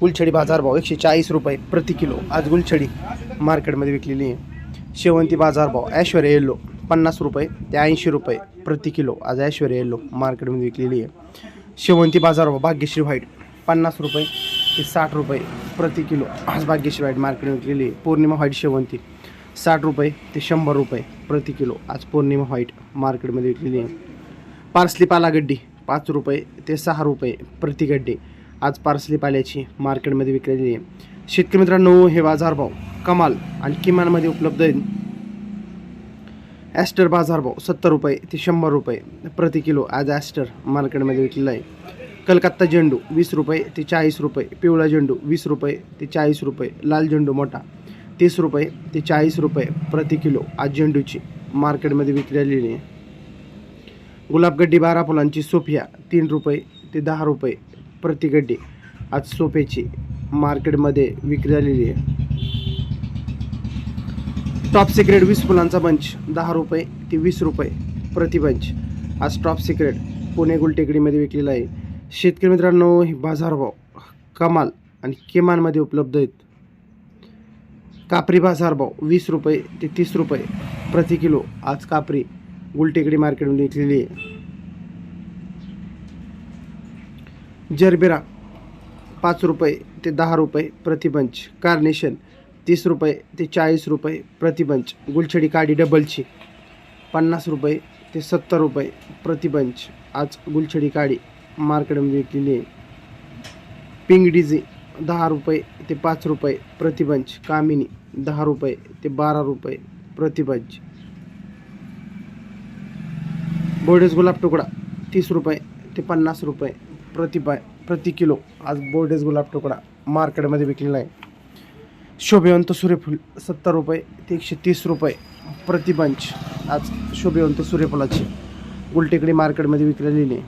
गुलछडी बाजारभाव एकशे चाळीस रुपये प्रति किलो. आज गुलछडी मार्केटमध्ये विकलेली आहे. शेवंती बाजारभाव ऐश्वर्य येल्लो पन्नास रुपये ते ऐंशी रुपये प्रति किलो. आज ऐश्वर्या येल्लो मार्केटमध्ये विकलेली आहे. शेवंती बाजारभाव भाग्यश्री व्हाईट पन्नास रुपये ते साठ रुपये प्रति किलो. आज भाग्यश्री व्हाईट मार्केटमध्ये विकलेली आहे. पौर्णिमा व्हाईट शेवंती साठ रुपये ते शंभर रुपये प्रति किलो. आज पौर्णिमा व्हाईट मार्केटमध्ये विकलेली आहे. पार्सली पालागड्डी पाच रुपये ते सहा रुपये प्रतिगड्डी आज पार्सली पाल्याची मार्केटमध्ये विकलेली आहे. शेतकरी मित्रांनो हे बाजारभाव कमाल आणि किमानमध्ये उपलब्ध आहेत. ॲस्टर बाजारभाव सत्तर रुपये ते शंभर रुपये प्रति किलो आज ॲस्टर मार्केटमध्ये विकलेला आहे. कलकत्ता झेंडू वीस रुपये ते चाळीस रुपये पिवळा झेंडू वीस रुपये ते चाळीस रुपये लाल झेंडू मोठा तीस रुपये ते चाळीस रुपये प्रति किलो आज झेंडूची मार्केटमध्ये विकलेली आहे. गुलाबगड्डी बारा फुलांची सोफिया तीन रुपये ते दहा रुपये प्रतिगड्डी आज सोपेची मार्केटमध्ये विक्री झालेली आहे. टॉप सिक्रेट वीस फुलांचा बंच दहा रुपये ते वीस रुपये प्रतिबंच आज टॉप सिक्रेट पुणे गुलटेकडीमध्ये विकलेला आहे. शेतकरी मित्रांनो हे बाजारभाव कमाल आणि किमानमध्ये उपलब्ध आहेत. कापरी बाजारभाव वीस रुपये ते तीस रुपये प्रति किलो आज कापरी गुलटेकडी मार्केटमध्ये विकलेली आहे. जरबेरा पाच रुपये ते दहा रुपये प्रतिबंच. कार्नेशन तीस रुपये ते चाळीस रुपये प्रतिबंच. गुलछडी काडी डबलची पन्नास रुपये ते सत्तर रुपये प्रतिबंच. आज गुलछडी काडी मार्केटमध्ये विकलेली आहे. पिंक दहा रुपये ते पाच रुपये प्रतिबंच. कामिनी दहा रुपये ते बारा रुपये प्रतिबंच. बोर्डेस गुलाब तुकडा तीस रुपये ते पन्नास रुपये प्रति बाय प्रति किलो. आज बोर्डेज गुलाब तुकडा. मार्केटमध्ये विकलेला आहे. शोभेवंत सूर्यफूल सत्तर रुपये ते एकशे तीस रुपये. प्रतिबंच. आज शोभेवंत सूर्यफुलाची. गुलटेकडी मार्केटमध्ये विकलेली. आहे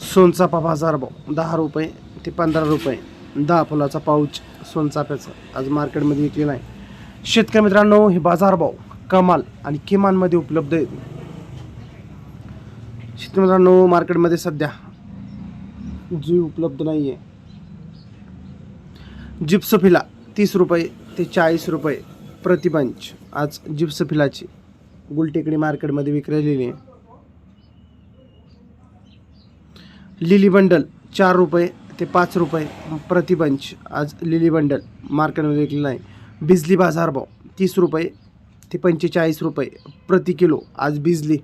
सोनचाफा बाजारभाव दहा रुपये ते पंधरा रुपये. दहा फुलाचा पाऊच सोनचाफ्याचा आज मार्केटमध्ये विकलेला आहे. शेतकरी मित्रांनो हे बाजारभाव कमाल आणि किमानमध्ये उपलब्ध आहेत. शेतकरी मित्रांनो मार्केटमध्ये सध्या जुई उपलब्ध नाही आहे जिप्सफिला तीस रुपये ते चाळीस रुपये प्रतिबंच आज जिप्सफिलाची गुलटेकडी मार्केटमध्ये विक्रेलेली आहे. लिली बंडल चार रुपये ते पाच रुपये प्रतिबंच आज लिली बंडल मार्केटमध्ये विकलेला आहे. बिजली बाजारभाव तीस रुपये ते पंचेचाळीस रुपये प्रति किलो. आज बिजली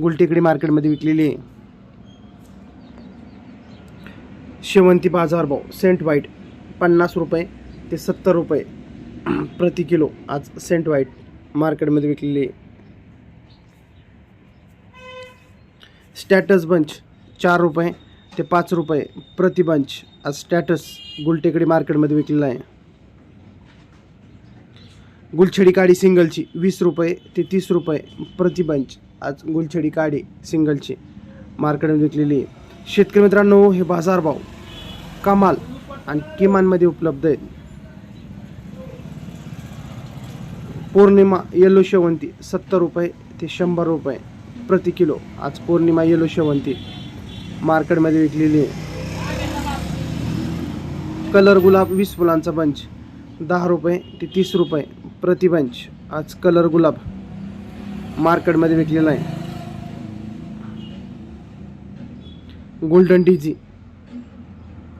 गुलटेकडी मार्केटमध्ये विकलेली आहे. शेवंती बाजारभाव सेंट व्हाईट पन्नास रुपये ते सत्तर रुपये प्रति किलो. आज सेंट वाईट मार्केटमध्ये विकलेली आहे. स्टॅटस बंच चार रुपये ते पाच रुपये प्रति बंच. आज स्टॅटस गुलटेकडी मार्केटमध्ये विकलेला आहे. गुलछडी काडी सिंगलची वीस रुपये ते तीस रुपये प्रति बंच. आज गुलछडी काडी सिंगलची मार्केटमध्ये विकलेली आहे. शेतकरी मित्रांनो हे बाजारभाव कमाल आणि किमानमध्ये उपलब्ध आहेत. पौर्णिमा येलो शेवंती सत्तर रुपये ते शंभर रुपये प्रति किलो. आज पौर्णिमा येलो शेवंती मार्केटमध्ये विकलेली आहे. कलर गुलाब वीस फुलांचा बंच दहा रुपये ते तीस रुपये प्रति बंच आज कलर गुलाब मार्केटमध्ये विकलेला आहे. गोल्डन डीजी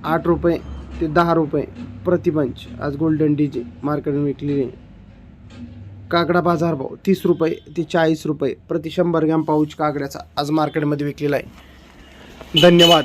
आठ रुपये ते दहा रुपये प्रतिबंच आज गोल्डन डीजी मार्केटमध्ये विकलेली आहे. काकडा बाजार भाव तीस रुपये ते चाळीस रुपये. प्रति शंभर ग्रॅम पाऊच काकड्याचा आज मार्केटमध्ये विकलेला आहे. धन्यवाद.